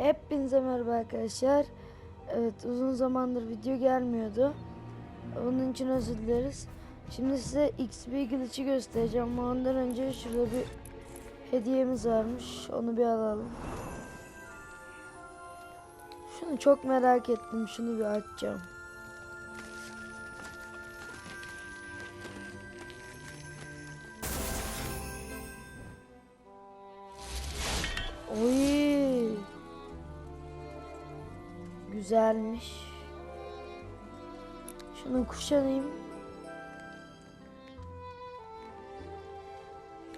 Hepinize merhaba arkadaşlar. Evet uzun zamandır video gelmiyordu. Onun için özür dileriz. Şimdi size XP glitch'i göstereceğim ama ondan önce şurada bir hediyemiz varmış. Onu bir alalım. Şunu çok merak ettim. Şunu bir açacağım. Güzelmiş. Şunu kuşanayım.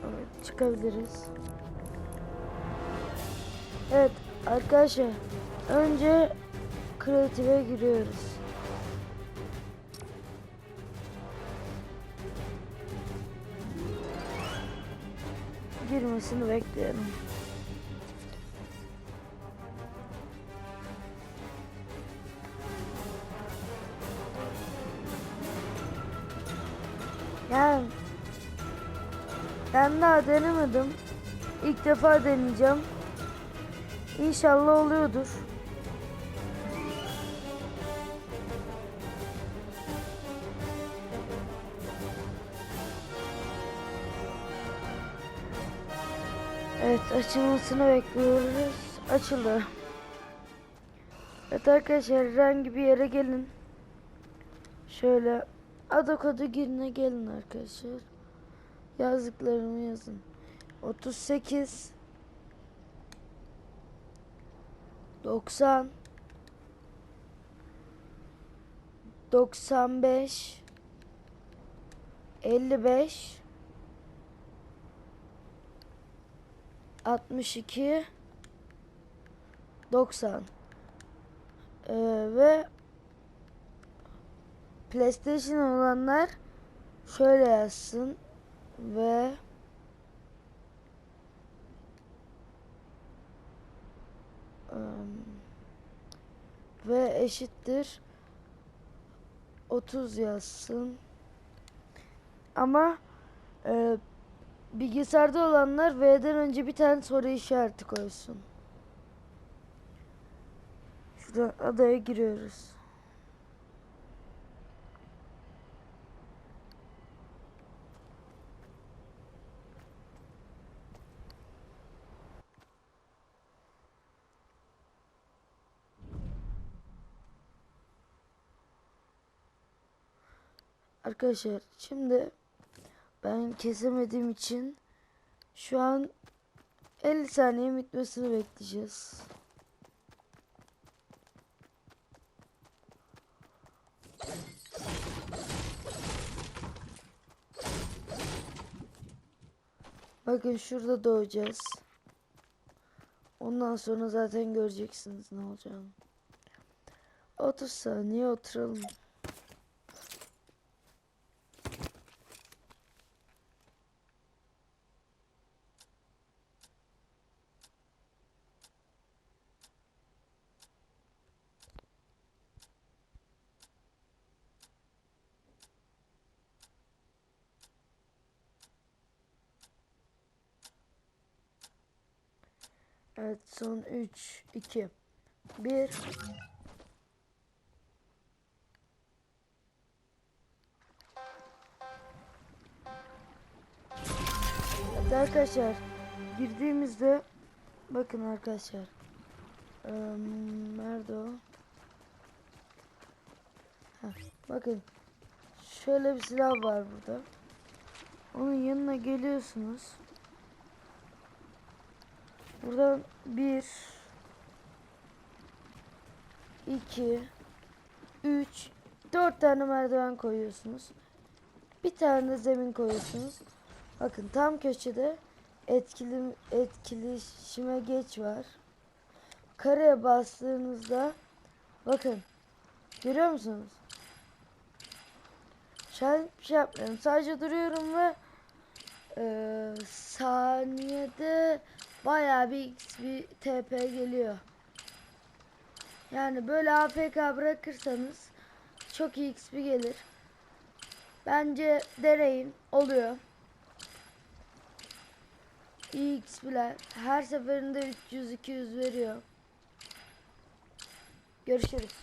Evet, çıkabiliriz. Evet arkadaşlar önce kreative giriyoruz. Girmesini bekleyelim. Yani ben daha denemedim. İlk defa deneyeceğim. İnşallah oluyordur. Evet açılmasını bekliyoruz. Açıldı. Evet arkadaşlar herhangi bir yere gelin. Şöyle ada kodu girine gelin arkadaşlar. Yazdıklarımı yazın. 38 90 95 55 62 90 Ee, ve PlayStation olanlar şöyle yazsın ve ve eşittir 30 yazsın. Ama e, bilgisayarda olanlar V'den önce bir tane soru işareti koysun. Şuradan adaya giriyoruz. Arkadaşlar şimdi ben kesemediğim için şu an 50 saniye bitmesini bekleyeceğiz. Bakın şurada doğacağız. Ondan sonra zaten göreceksiniz ne olacağını. 30 saniye oturalım. Evet son 3 2 1 Evet arkadaşlar girdiğimizde bakın arkadaşlar Eee, nerede o? Heh, bakın şöyle bir silah var burada. Onun yanına geliyorsunuz. Buradan bir, iki, üç, dört tane merdiven koyuyorsunuz. Bir tane de zemin koyuyorsunuz. Bakın tam köşede etkili etkileşime geç var. Kareye bastığınızda bakın görüyor musunuz? Şu bir şey yapmıyorum. Sadece duruyorum ve eee, saniyede bayağı bir X bir TP geliyor. Yani böyle AFK bırakırsanız çok iyi XP gelir. Bence deneyin. Oluyor. İyi XP'ler. Her seferinde 300-200 veriyor. Görüşürüz.